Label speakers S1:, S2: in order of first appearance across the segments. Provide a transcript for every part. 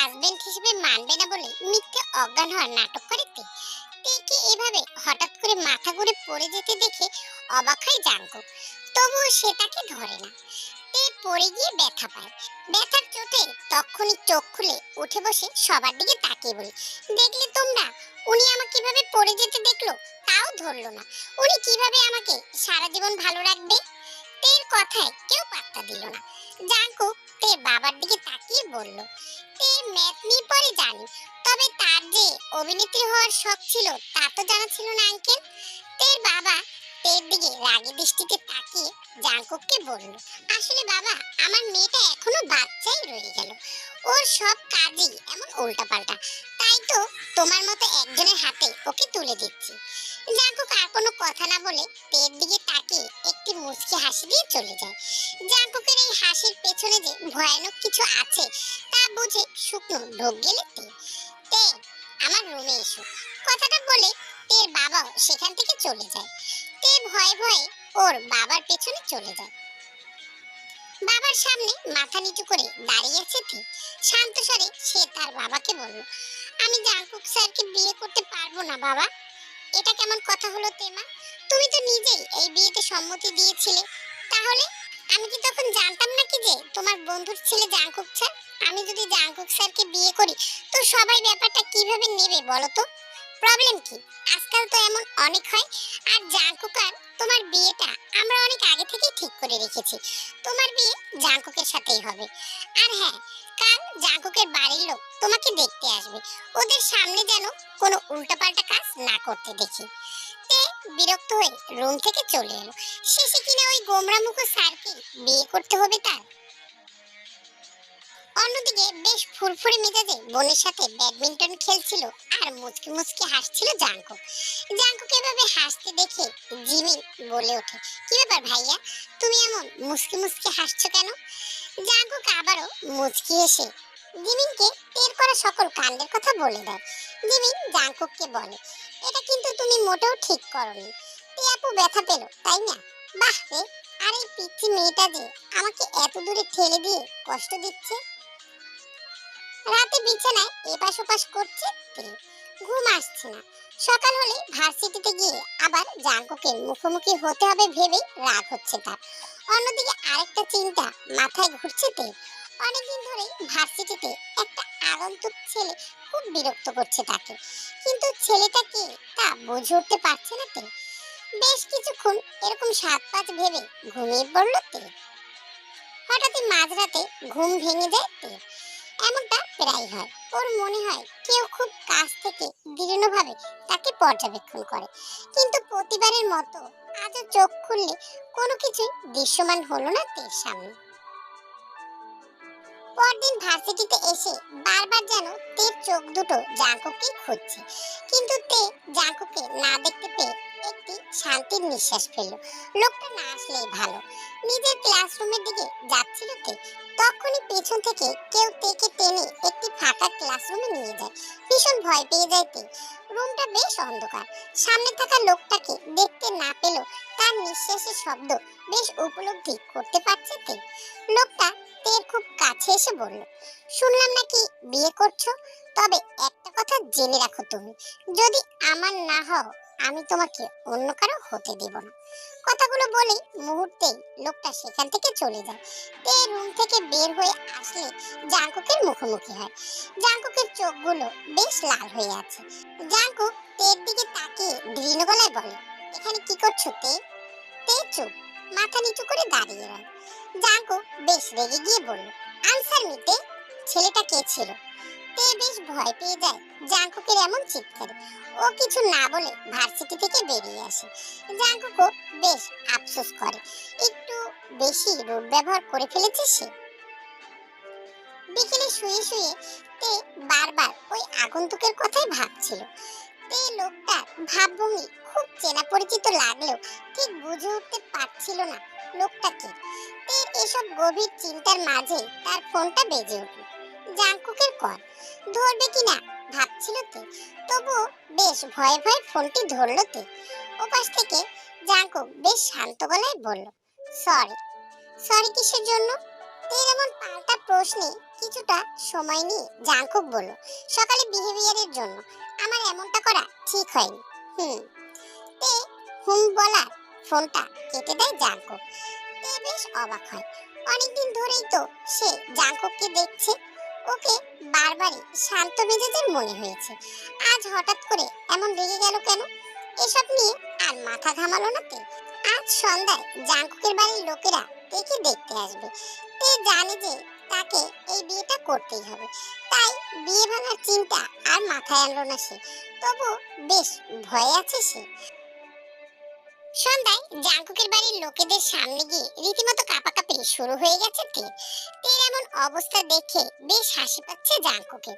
S1: Husband হিসেবে মানবে না বলে মিথ্যে অজ্ঞান হওয়ার নাটক করে তে। তেকে এভাবে হঠাৎ করে মাথা ঘুরে পড়ে যেতে দেখে অবাক হয় জাঙ্কু। তবুও সেটাকে ধরে না। তে পড়ে গিয়ে ব্যথা পায়। ব্যথার চোটে তখনই চোখ খুলে উঠে বসে সবার দিকে তাকিয়ে বলি, দেখলে তোমরা? উনি আমাকে কীভাবে পড়ে যেতে দেখল, তাও ধরলো না। উনি কীভাবে আমাকে সারা জীবন ভালো রাখবে? তের কথায় কেউ পাত্তা দিল না। জাঙ্কু তে বাবার দিকে তাকিয়ে বলল, তে ম্যাথ নিয়ে পরে জানি, তবে তার যে অভিনেত্রী হওয়ার শখ ছিল, তা তো জানা ছিল না, আঙ্কেল। তের বাবা তের দিকে রাগী দৃষ্টিতে তাকিয়ে জাঙ্কুককে বলল, আসলে বাবা, আমার মেয়েটা এখনও বাচ্চাই রয়ে গেল। ওর সব কাজই এমন উল্টাপাল্টা। তাই তো তোমার মতো একজনের হাতে ওকে তুলে দিচ্ছি। জাঙ্কুক আর কোনো কথা না বলে তের দিকে তাকিয়ে একটি মুচকি হাসি দিয়ে চলে যায়। জাঙ্কুকের এই হাসির পেছনে যে ভয়ানক কিছু আছে, তা বুঝে শুকনো ঢোক গেলে তে, আমার রুমে এসো। কথাটা বলে তের বাবাও সেখান থেকে চলে যায়। তে ভয়ে ভয়ে ওর বাবার পেছনে চলে যায়। বাবার সামনে মাথা নিচু করে দাঁড়িয়ে আছে তে। শান্ত স্বরে সে তার বাবাকে বলল, আমি জাঙ্কুক স্যারকে বিয়ে করতে পারব না বাবা। এটা কেমন কথা হলো তেমা? তুমি তো নিজেই এই বিয়েতে সম্মতি দিয়েছিলে। তাহলে আমি কি তখন জানতাম নাকি যে তোমার বন্ধুর ছেলে জাঙ্কুক স্যার? আমি যদি জাঙ্কুক স্যারকে বিয়ে করি, তো সবাই ব্যাপারটা কীভাবে নেবে বলো তো? প্রবলেম কি? আজকাল তো এমন অনেক হয়। আর জাঙ্কুক আর তোমার বিয়েটা আমরা অনেক আগে থেকেই ঠিক করে রেখেছি। তোমার বিয়ে জাঙ্কুকের সাথেই হবে। আর হ্যাঁ কাল জাঙ্কুকের বাড়ির লোক তোমাকে দেখতে আসবে। ওদের সামনে যেন কোনো উল্টাপাল্টা কাজ না করতে দেখি। বিরক্ত হয়ে রুম থেকে চলে এলো। শেষে কিনা ওই গোমরা মুখ স্যারকে বিয়ে করতে হবে তার? অন্যদিকে বেশ ফুরফুরে মেজাজে বোনের সাথে ব্যাডমিন্টন খেলছিল আর মুচকি মুচকি হাসছিল জাঙ্কু। জাঙ্কুকে এভাবে হাসতে দেখে জিমিন বলে ওঠে, কি ব্যাপার ভাইয়া? তুমি এমন মুচকি মুচকি হাসছো কেন? জাঙ্কুক আবারও মুচকি এসে জিমিনকে টের করা সকল কাণ্ডের কথা বলে দেয়। জিমিন জাঙ্কুককে বলে, এটা কিন্তু তুমি মোটেও ঠিক করনি। তে আপু ব্যথা পেল, তাই না? বাহ রে, আর এই পিচ্ছি মেয়েটা যে আমাকে এত দূরে ঠেলে দিয়ে কষ্ট দিচ্ছে। রাতে বিছানায় এপাশ ওপাশ করছে তে ঘুম আসছে না। সকাল হলে ভার্সিটিতে গিয়ে আবার জাঙ্কুকের মুখোমুখি হতে হবে ভেবেই রাগ হচ্ছে তার। অন্যদিকে আরেকটা চিন্তা মাথায় ঘুরছে তে অনেকদিন ধরে ভার্সিটিতে একটা আগন্তুক ছেলে খুব বিরক্ত করছে তাকে। কিন্তু ছেলেটা কে তা বুঝে উঠতে পারছে না তে বেশ কিছুক্ষণ এরকম সাত পাঁচ ভেবে ঘুমিয়ে পড়ল তে হঠাৎই মাঝরাতে ঘুম ভেঙে যায় তে এমনটা প্রায় হয়। ওর মনে হয় কেউ খুব কাছ থেকে দৃঢ়ভাবে তাকে পর্যবেক্ষণ করে। কিন্তু প্রতিবারের মতো আজও চোখ খুললে কোনো কিছুই দৃশ্যমান হলো না তের সামনে। পরদিন ভার্সিটিতে এসে বারবার যেন তের চোখ দুটো জাঙ্কুকেই খুঁজছে। কিন্তু তে জাঙ্কুকে না দেখতে পেয়ে একটি শান্তির নিঃশ্বাস ফেলল। লোকটা না আসলেই ভালো। নিজের ক্লাসরুমের দিকে যাচ্ছিল তে। তখনই পেছন থেকে কেউ তেকে টেনে একটি ফাঁকা ক্লাসরুমে নিয়ে যায়। ভীষণ ভয় পেয়ে যায় তে। রুমটা বেশ অন্ধকার। সামনে থাকা লোকটাকে দেখতে না পেলেও তার নিঃশ্বাসের শব্দ বেশ উপলব্ধি করতে পারছে তে। লোকটা তের খুব কাছে এসে বলল, শুনলাম নাকি বিয়ে করছ? তবে একটা কথা জেনে রাখো তুমি, যদি আমার না হও, আমি তোমাকে অন্য কারও হতে দেব না। কথাগুলো বলে মুহূর্তেই লোকটা সেখান থেকে চলে যায়। তে রুম থেকে বের হয়ে আসলে জাঙ্কুকের মুখোমুখি হয়। জাঙ্কুকের চোখগুলো বেশ লাল হয়ে আছে। জাঙ্কুক তের দিকে তাকিয়ে দৃঢ় গলায় বলে, এখানে কি করছ তে? তে চুপ, মাথা নিচু করে দাঁড়িয়ে রয়। জাঙ্কুক বেশ রেগে গিয়ে বলল, আনসার মিতে ছেলেটা কে ছিল তে বেশ ভয় পেয়ে যায়, জাঙ্কুকের এমন চিৎকারে। ও কিছু না বলে ভার্সিটি থেকে বেরিয়ে আসে। জাঙ্কুকও বেশ আফসোস করে, একটু বেশি রূপ ব্যবহার করে ফেলেছে সে? বিকেলে শুয়ে শুয়ে তে বারবার ওই আগন্তুকের কথাই ভাবছিল। তে লোকটা ভাবভঙ্গি খুব চেনা পরিচিত লাগলেও ঠিক বুঝে উঠতে পারছিল না। লোকটাকে তের এসব গভীর চিন্তার মাঝে তার ফোনটা বেজে উঠল। জাঙ্কুকের কল। ধরবে কিনা ভাবছিল তে। তবু বেশ ভয়ে ভয়ে ফোনটি ধরলো তে। ওপাশ থেকে জাঙ্কুক বেশ শান্ত গলায় বলল, সরি। সরি কিসের জন্য? তের এমন পাল্টা প্রশ্নে কিছুটা সময় নিয়ে জাঙ্কুক বলল, সকালে বিহেভিয়ারের জন্য। আমার এমনটা করা ঠিক হয়নি। হুম। তে হুম বলার ফোনটা কেটে দেয় জাঙ্কুক। তে বেশ অবাক হয়। অনেকদিন ধরেই তো সে জাঙ্কুককে দেখছে। ওকে বারবারই শান্ত মেজাজের মনে হয়েছে। আজ হঠাৎ করে এমন রেগে গেল কেন? এসব নিয়ে আর মাথা ঘামালো না তে। আজ সন্ধ্যায় জাঙ্কুকের বাড়ির লোকেরা তেকে দেখতে আসবে। তে জানে যে তাকে এই বিয়েটা করতেই হবে। তাই বিয়ে ভাঙার চিন্তা আর মাথায় আনলো না সে। তবু বেশ ভয়ে আছে সে। সন্ধ্যায় জাঙ্কুকের বাড়ির লোকেদের সামনে গিয়ে রীতিমতো কাঁপাকাঁপি শুরু হয়ে গেছে তের। তের এমন অবস্থা দেখে বেশ হাসি পাচ্ছে জাঙ্কুকের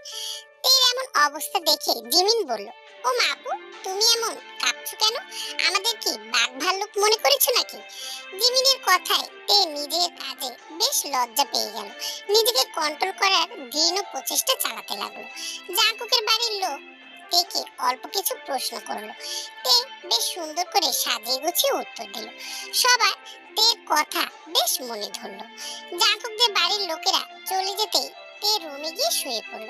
S1: তের এমন অবস্থা দেখে জিমিন বলল, ও মাপু তুমি এমন কাঁপছো কেন? আমাদের কি বাঘ ভাল্লুক মনে করেছ নাকি? জিমিনের কথায় তে নিজের কাজে বেশ লজ্জা পেয়ে গেল। নিজেকে কন্ট্রোল করার দৃঢ় প্রচেষ্টা চালাতে লাগল। জাঙ্কুকের বাড়ির লোক তেকে অল্প কিছু প্রশ্ন করল। তে বেশ সুন্দর করে সাজিয়ে গুছিয়ে উত্তর দিল। সবার তের কথা বেশ মনে ধরলো। জাঙ্কুকদের বাড়ির লোকেরা চলে যেতেই তে রুমে গিয়ে শুয়ে পড়ল।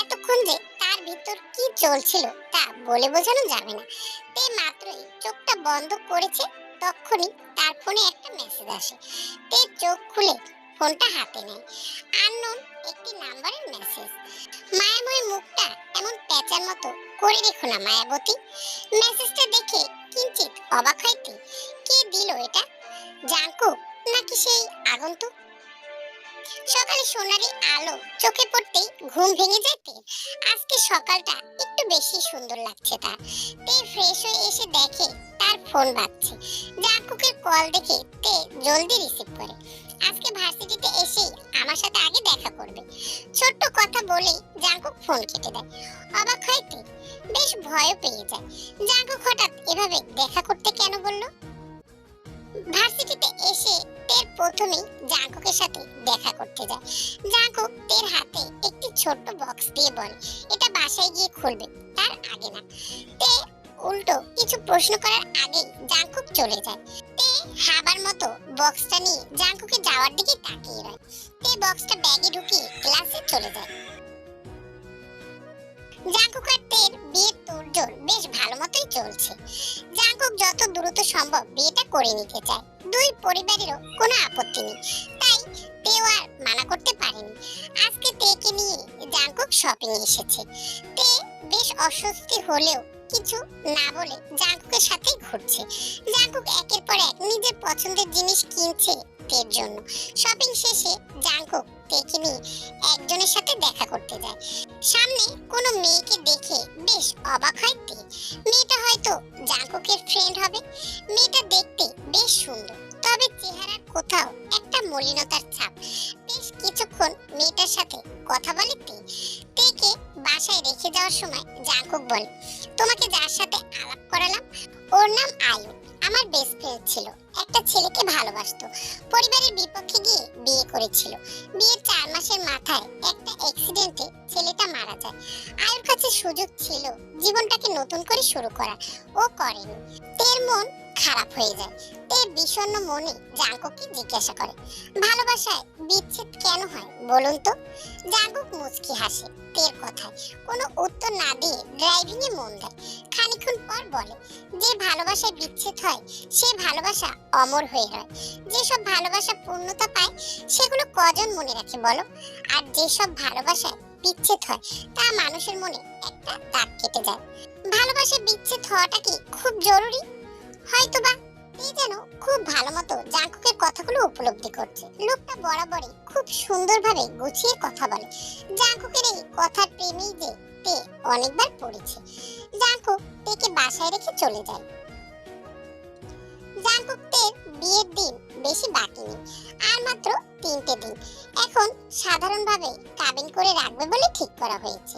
S1: এতক্ষণ যে তার ভিতর কি চলছিল তা বলে বোঝানো যাবে না। তে মাত্রই চোখটা বন্ধ করেছে, তখনই তার ফোনে একটা মেসেজ আসে। তে চোখ খুলে ফোনটা হাতে নেয় আননোন একটি নাম্বারের মেসেজ মায়াময় মুখটা এমন প্যাঁচার মতো করে দেখো না মায়াবতী। মেসেজটা দেখে কিঞ্চিত অবাক হইতে কে দিল এটা? জাঙ্কুক নাকি সেই আগন্তুক? সকালে সোনালি আলো চোখে পড়তেই ঘুম ভেঙে যেতে আজকে সকালটা একটু বেশি সুন্দর লাগছে তার। তে ফ্রেশ হয়ে এসে দেখে তার ফোন বাজছে। জাঙ্কুকের কল দেখে তে জলদি রিসিভ করে। আজকে ভার্সিটিতে এসেই আমার সাথে আগে দেখা করবে। ছোট্ট কথা বলেই জাঙ্কুক ফোন কেটে দেয়। অবাক হয় তে, বেশ ভয়ও পেয়ে যায়। জাঙ্কুক হঠাৎ এভাবে দেখা করতে কেন বলল? ভার্সিটিতে এসে তের প্রথমেই জাঙ্কুকের সাথে দেখা করতে যায়। জাঙ্কুক তের হাতে একটি ছোট্ট বক্স দিয়ে বলে, এটা বাসায় গিয়ে খুলবে, তার আগে না। তে উল্টো কিছু প্রশ্ন করার আগেই জাঙ্কুক চলে যায়। হাবার মতো বক্সটা নিয়ে জাঙ্কুকে যাওয়ার দিকে তাকিয়ে রয়। তে বক্সটা ব্যাগে ঢুকিয়ে ক্লাসে চলে যায়। জাঙ্কুক আর তের বিয়ের তোড়জোড় বেশ ভালো মতোই চলছে। জাঙ্কুক যত দ্রুত সম্ভব বিয়েটা করে নিতে চায়। দুই পরিবারেরও কোনো আপত্তি নেই। তাই তেও আর মানা করতে পারেনি। আজকে তেকে নিয়ে জাঙ্কুক শপিং এসেছে। তে বেশ অস্বস্তি হলেও কিছু না বলে জাঙ্কুকের সাথেই ঘুরছে। জাঙ্কুক একের পর এক নিজের পছন্দের জিনিস কিনছে তের জন্য। শপিং শেষে জাঙ্কুক তেকে নিয়ে একজনের সাথে দেখা করতে যায়। সামনে কোনো মেয়েকে দেখে বেশ অবাক হয় তে। মেয়েটা হয়তো জাঙ্কুকের ফ্রেন্ড হবে। মেয়েটা দেখতে বেশ সুন্দর, তবে চেহারার কোথাও একটা মলিনতার ছাপ। বেশ কিছুক্ষণ মেয়েটার সাথে কথা বলে তে। তেকে বাসায় রেখে যাওয়ার সময় জাঙ্কুক বলে তোমাকে যার সাথে আলাপ করালাম, ওর নাম আয়ু আমার বেস্ট ফ্রেন্ড ছিল। একটা ছেলেকে ভালোবাসতো। পরিবারের বিপক্ষে গিয়ে বিয়ে করেছিল। বিয়ের চার মাসের মাথায় একটা অ্যাক্সিডেন্টে ছেলেটা মারা যায়। আয়ুর কাছে সুযোগ ছিল জীবনটাকে নতুন করে শুরু করা ও করেনি। তের মন খারাপ হয়ে যায়। তে বিষণ্ণ মনে জাঙ্কুককে জিজ্ঞাসা করে, ভালোবাসায় বিচ্ছেদ কেন হয় বলুন তো? জাঙ্কুক মুচকি হাসে তের কথায়। কোনো উত্তর না দিয়ে ড্রাইভিং এ মন দেয়। খানিকক্ষণ পর বলে, যে ভালোবাসায় বিচ্ছেদ হয়, সে ভালোবাসা অমর হয়ে রয় যেসব ভালোবাসা পূর্ণতা পায়, সেগুলো কজন মনে রাখে বলো? আর যেসব ভালোবাসায় বিচ্ছেদ হয়, তা মানুষের মনে একটা দাগ কেটে যায়। ভালোবাসায় বিচ্ছেদ হওয়াটা কি খুব জরুরি? হয়তো বা এই যেন খুব ভালো মতো জাঙ্কুকের কথাগুলো উপলব্ধি করছে। লোকটা বরাবরই খুব সুন্দরভাবে গুছিয়ে কথা বলে। জাঙ্কুকের এই কথার প্রেমেই যে তে অনেকবার পড়েছে। জাঙ্কুক তেকে বাসায় রেখে চলে যায়। জাঙ্কুক তের বিয়ের দিন বেশি বাকি নেই, আর মাত্র তিনটে দিন। এখন সাধারণভাবে কাবিন করে রাখবে বলে ঠিক করা হয়েছে।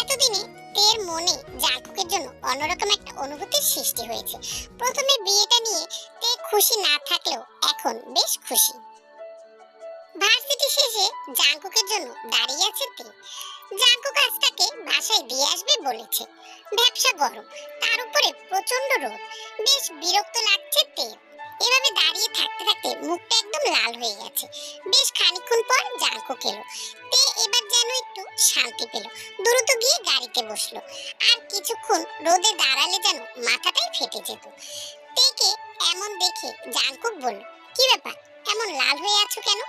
S1: এতদিনে তের মনে জাঙ্কুকের জন্য অন্যরকম একটা অনুভূতির সৃষ্টি হয়েছে। প্রথমে বিয়েটা নিয়ে তে খুশি না থাকলেও এখন বেশ খুশি। ভার্সিটি শেষে জাঙ্কুকের জন্য দাঁড়িয়ে আছে তে। জাঙ্কুক আজ বাসায় দিয়ে আসবে বলেছে। ব্যবসা গরম, তার উপরে প্রচণ্ড রোদ। বেশ বিরক্ত লাগছে তে এভাবে দাঁড়িয়ে থাকতে থাকতে মুখটা একদম লাল হয়ে গেছে। বেশ খানিকক্ষণ পর জাঙ্কুক এলো তে এবার যেন একটু শান্তি পেল। দ্রুত গিয়ে গাড়িতে বসল। আর কিছুক্ষণ রোদে দাঁড়ালে যেন মাথাটাই ফেটে যেত। তেকে এমন দেখে জাঙ্কুক বলল, কি ব্যাপার? এমন লাল হয়ে আছো কেন?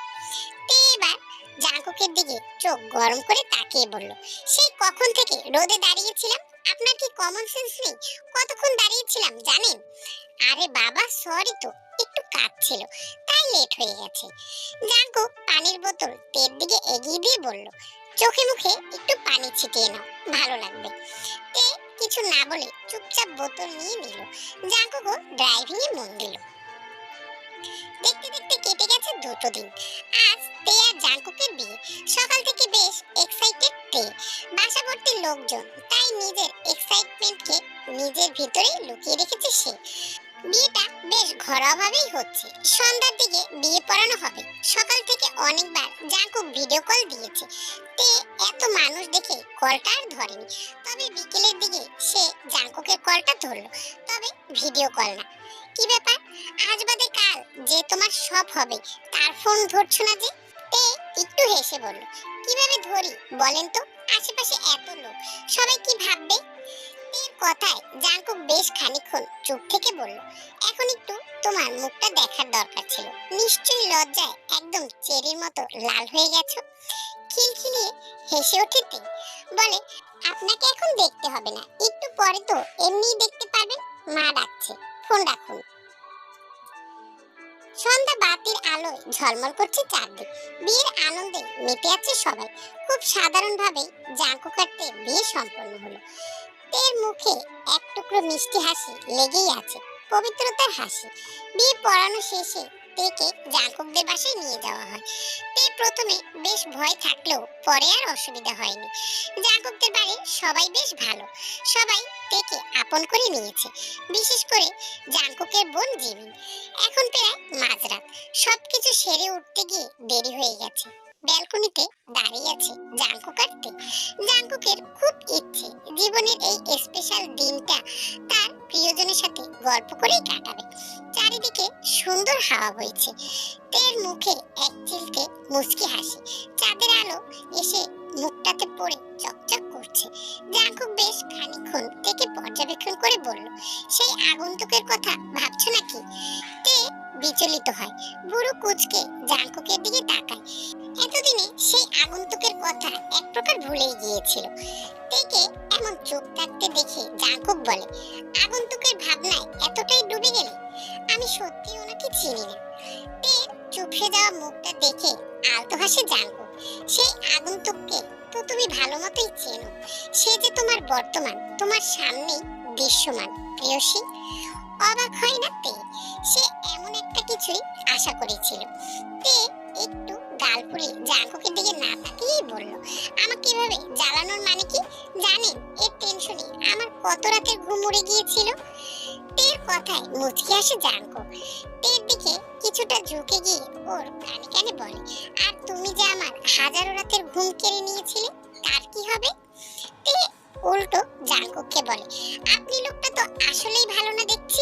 S1: তে এবার জাঙ্কুকের দিকে চোখ গরম করে তাকিয়ে বলল, সেই কখন থেকে রোদে দাঁড়িয়েছিলাম? আপনার কি কমন সেন্স নেই? কতক্ষণ দাঁড়িয়েছিলাম, জানেন? আরে বাবা সরি তো, একটু কাজ ছিল তাই লেট হয়ে গেছে। জাঙ্কুক পানির বোতল, তের দিকে এগিয়ে দিয়ে বলল, চোখে মুখে একটু পানি ছিটিয়ে নাও, ভালো লাগবে। তে কিছু না বলে চুপচাপ বোতল নিয়ে নিল। জাঙ্কুকও ড্রাইভিং এ মন দিল। দেখতে দেখতে গেছে দুটো দিন। আজ তে আর জাঙ্কুকের বিয়ে। সকাল থেকে বেশ এক্সাইটেড তে। বাসা ভর্তি লোকজন, তাই নিজের এক্সাইটমেন্টকে নিজের ভিতরে লুকিয়ে রেখেছে সে। বিয়েটা বেশ ঘরোয়াভাবেই হচ্ছে। সন্ধ্যার দিকে বিয়ে পড়ানো হবে। সকাল থেকে অনেকবার জাঙ্কুক ভিডিও কল দিয়েছে। তে এত মানুষ দেখে কলটা আর ধরেনি। তবে বিকেলের দিকে সে জাঙ্কুকের কলটা ধরলো। তবে ভিডিও কল না। কি ব্যাপার? আজ বাদে কাল, যে তোমার সব হবে। তার ফোন ধরছো না যে? তে একটু হেসে বলল। কীভাবে ধরি, বলেন তো? আশেপাশে এত লোক, সবাই কি ভাববে? এর কথায় জাঙ্কুক বেশ খানিকক্ষণ চুপ থেকে বলল, এখন একটু তোমার মুখটা দেখার দরকার ছিল। নিশ্চয়ই লজ্জায় একদম চেরির মতো লাল হয়ে গেছো? খিলখিলিয়ে হেসে ওঠে তে বলে, আপনাকে এখন দেখতে হবে না। একটু পরে তো এমনিই দেখতে পারবেন। মা ডাকছে। ফোন রাখুন। সন্ধ্যা বাতির আলোয় ঝলমল করছে চারদিক। বিয়ের আনন্দে মেতে আছে সবাই। খুব সাধারণভাবে জাঁকু কাটতে বিয়ে সম্পন্ন হলো। তের মুখে এক টুকরো মিষ্টি হাসি লেগেই আছে, পবিত্রতার হাসি। বিয়ে পড়ানো শেষে তেকে জাঁকুকদের বাসায় নিয়ে যাওয়া হয়। তে প্রথমে বেশ ভয় থাকলেও পরে আর অসুবিধা হয়নি। জাঁকুকদের বাড়ি সবাই বেশ ভালো। সবাই তেকে আপন করে নিয়েছে। বিশেষ করে জাঙ্কুকের বোন জিমিন এখন প্রায় মাঝরাত। সবকিছু সেরে উঠতে গিয়ে দেরি হয়ে গেছে। ব্যালকনিতে দাঁড়িয়ে আছে জাঙ্কুক আর তে। জাঙ্কুকের খুব ইচ্ছে। জীবনের এই স্পেশাল দিনটা তার প্রিয়জনের সাথে গল্প করেই কাটাবে। চারিদিকে সুন্দর হাওয়া বইছে। তের মুখে এক চিলকে মুচকি হাসি। চাঁদের আলো এসে মুখটাতে পড়ে চকচক করছে। জাঙ্কুক বেশ খানিক্ষণ থেকে পর্যবেক্ষণ করে বলল, সেই আগন্তুকের কথা ভাবছ নাকি? তে বিচলিত হয়। বুড়ো কুচকে জাঙ্কুকের দিকে তাকায়। এতদিনে সেই আগন্তুকের কথা এক প্রকার ভুলেই গিয়েছিল। তেকে এমন চুপ থাকতে দেখে জাঙ্কুক বলে, আগন্তুকের ভাবনায় এতটাই ডুবে গেলে? আমি সত্যি ওনাকে চিনি না। তে চুপসে যাওয়া মুখটা দেখে আলতো হাসে জাঙ্কুক, সেই আগন্তুককে তো তুমি ভালো মতোই চেনো। সে যে তোমার বর্তমান, তোমার সামনেই দৃশ্যমান, প্রিয়সী অবাক হয় না তে? সে এমন একটা কিছুই আশা করেছিল। তে একটু গাল ফুড়ে জাঙ্কুকের দিকে না তাকিয়েই বলল, আমাকে এভাবে জ্বালানোর মানে কি জানেন? এর টেনশনে আমার কত রাতের ঘুম উড়ে গিয়েছিল? তের কথায় মুচকি আসে জাঙ্কু তের দিকে কিছুটা ঝুঁকে গিয়ে ওর কানে কানে বলে, আর তুমি যে আমার হাজারো রাতের ঘুম কেড়ে নিয়েছিলে, তার কি হবে? তে উল্টো জাঙ্কুককে বলে, আপনি লোকটা তো আসলেই ভালো না দেখছি।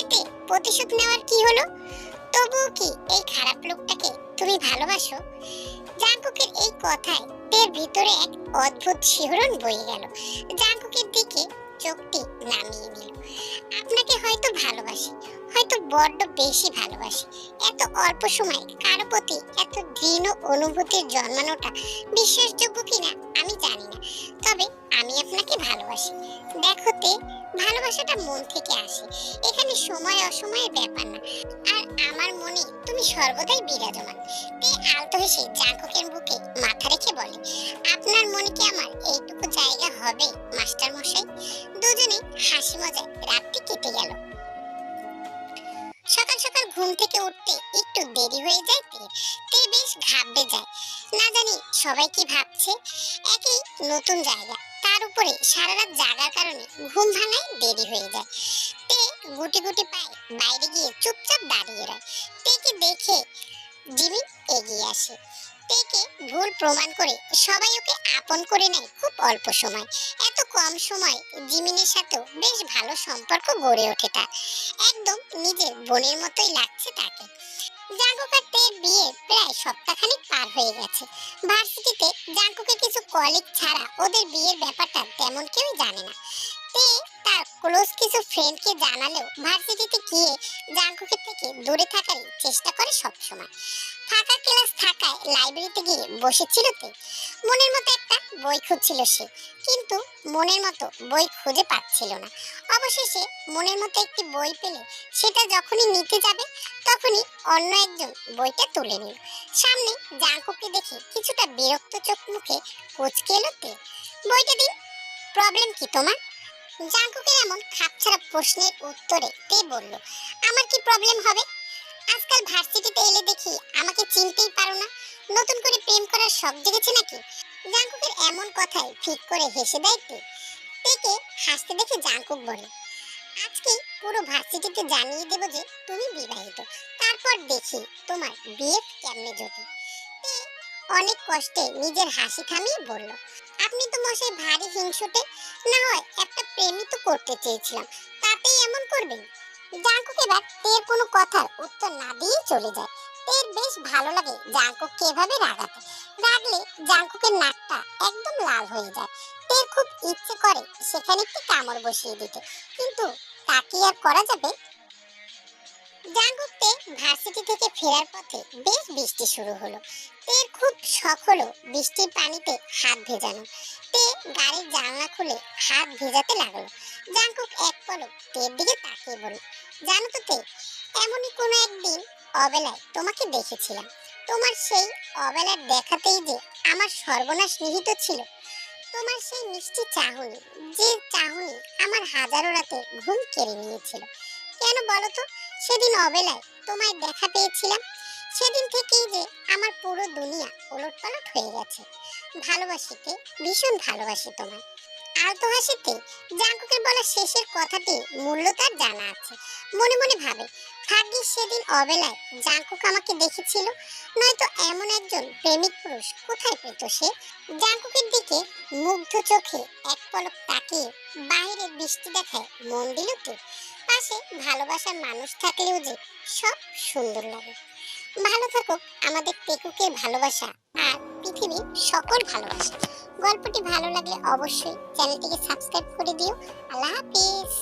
S1: এতে প্রতিশোধ নেওয়ার কি হলো? তবুও কি এই খারাপ লোকটাকে তুমি ভালোবাসো? জাঙ্কুকের এই কথায় তের ভিতরে এক অদ্ভুত শিহরণ বয়ে গেল। জাঙ্কুকের দিকে চোখটি নামিয়ে নিল। আপনাকে হয়তো ভালোবাসি, হয়তো বড্ড বেশি ভালোবাসি। এত অল্প সময় কারও প্রতি এত দৃঢ় অনুভূতির জন্মানোটা বিশ্বাসযোগ্য কিনা আমি জানি না। তবে আমি আপনাকে ভালোবাসি। দেখোতে ভালোবাসাটা মন থেকে আসে। এখানে সময় অসময়ের ব্যাপার না। আর আমার মনে তুমি সর্বদাই বিরাজমান। তে আলতো হেসে জাঙ্কুকের বুকে মাথা রেখে বলে, আপনার মনে কি আমার এইটুকু জায়গা হবে মাস্টার মশাই হাসি মজায় রাতটি কেটে গেল। সকাল সকাল ঘুম থেকে উঠতে একটু দেরি হয়ে যায় তে তে বেশ ঘাবড়ে যায়। না জানি সবাই কি ভাবছে, একই নতুন জায়গা, তার উপরে সারা রাত জাগার কারণে ঘুম ভাঙায় দেরি হয়ে যায়। তে গুটি গুটি পায়ে বাইরে গিয়ে চুপচাপ দাঁড়িয়ে রয়। তেকে দেখে জিমি এগিয়ে আসে। তেকে ভুল প্রমাণ করে সবাই ওকে আপন করে নেয় খুব অল্প সময়। এত কম সময় জিমিনের সাথেও বেশ ভালো সম্পর্ক গড়ে ওঠে তার। একদম নিজের বোনের মতোই লাগছে তাকে। জাঙ্কুক আর বিয়ে প্রায় সপ্তাহখানিক পার হয়ে গেছে। ভার্সিটিতে জাঙ্কুকের কিছু কলিগ ছাড়া ওদের বিয়ের ব্যাপারটা তেমন কেউই জানে না। তে তার ক্লোজ কিছু ফ্রেন্ডকে জানালেও ভার্সিটিতে গিয়ে জাঙ্কুকের থেকে দূরে থাকারই চেষ্টা করে সবসময়। ফাঁকা ক্লাস থাকায় লাইব্রেরিতে গিয়ে বসেছিল তে। মনের মতো একটা বই খুঁজছিল সে। কিন্তু মনের মতো বই খুঁজে পাচ্ছিল না। অবশেষে মনের মতো একটি বই পেলে সেটা যখনই নিতে যাবে, তখনই অন্য একজন বইটা তুলে নিল। সামনে জাঙ্কুকে দেখে কিছুটা বিরক্ত চোখ মুখে কুচকে এলো তে। বইটা দিন প্রবলেম কি তোমার? জাঙ্কুকের এমন খাপছাড়া প্রশ্নের উত্তরে তে বলল, আমার কি প্রবলেম হবে? আজকাল ভার্সিটিতে এলে দেখি আমাকে চিনতেই পারো না। নতুন করে প্রেম করার শখ জেগেছে নাকি? জাঙ্কুকের এমন কথায় ফিক করে হেসে দেয় তে। তেকে হাসতে দেখে জাঙ্কুক বলে, আজকে পুরো ভার্সিটিতে জানিয়ে দেব যে তুমি বিবাহিত। তারপর দেখি তোমার বিয়ে কেমনে জোটে। অনেক কষ্টে নিজের হাসি থামিয়ে বলল আপনি তো মশাই ভারী হিংসুটে, না হয় একটা প্রেমই তো করতে চেয়েছিলাম, তাতেই এমন করবেন? জাঙ্কুক এবার তের কোনো কথার উত্তর না দিয়ে চলে যায়। তের বেশ ভালো লাগে জাঙ্কুককে এভাবে রাগাতে। রাগলে জাঙ্কুকের নাকটা একদম লাল হয়ে যায়। তের খুব ইচ্ছে করে সেখানে একটি কামড় বসিয়ে দিতে, কিন্তু তা কি আর করা যাবে? জাঙ্কুকতে ভার্সিটি থেকে ফেরার পথে বেশ বৃষ্টি শুরু হলো। তের খুব শখ হলো বৃষ্টির পানিতে হাত ভেজানো। তে গাড়ির জানলা খুলে হাত ভেজাতে লাগল। জাঙ্কুক এক পলক তের দিকে তাকিয়ে বলল, জানো তো তে, এমনই কোনো একদিন অবেলায় তোমাকে দেখেছিলাম। তোমার সেই অবেলার দেখাতেই যে আমার সর্বনাশ নিহিত ছিল। তোমার সেই মিষ্টি চাহনি, যে চাহনি আমার হাজারো রাতে ঘুম কেড়ে নিয়েছিল। কেন বলো তো, সেদিন অবেলায় তোমায় দেখা পেয়েছিলাম সেদিন থেকেই যে আমার পুরো দুনিয়া ওলটপালট হয়ে গেছে। ভালোবাসিতে, ভীষণ ভালোবাসি তোমায়। আলতো হাসিতে, জাঙ্কুকের বলা শেষের কথাটি মূল্য তার জানা আছে। মনে মনে ভাবে, ভাগ্যিস সেদিন অবেলায় জাঙ্কুক আমাকে দেখেছিল, নয়তো এমন একজন প্রেমিক পুরুষ কোথায় পেত সে? জাঙ্কুকের দিকে মুগ্ধ চোখে এক পলক তাকিয়ে বাইরের বৃষ্টি দেখায় মন দিল পাশে ভালোবাসার মানুষ থাকলেও যে সব সুন্দর লাগে। ভালো থাকো। আমাদের টেকুকে ভালোবাসা আর পৃথিবীর সকল ভালোবাসা। গল্পটি ভালো লাগলে অবশ্যই চ্যানেলটিকে সাবস্ক্রাইব করে দিও। আল্লাহ হাফিজ।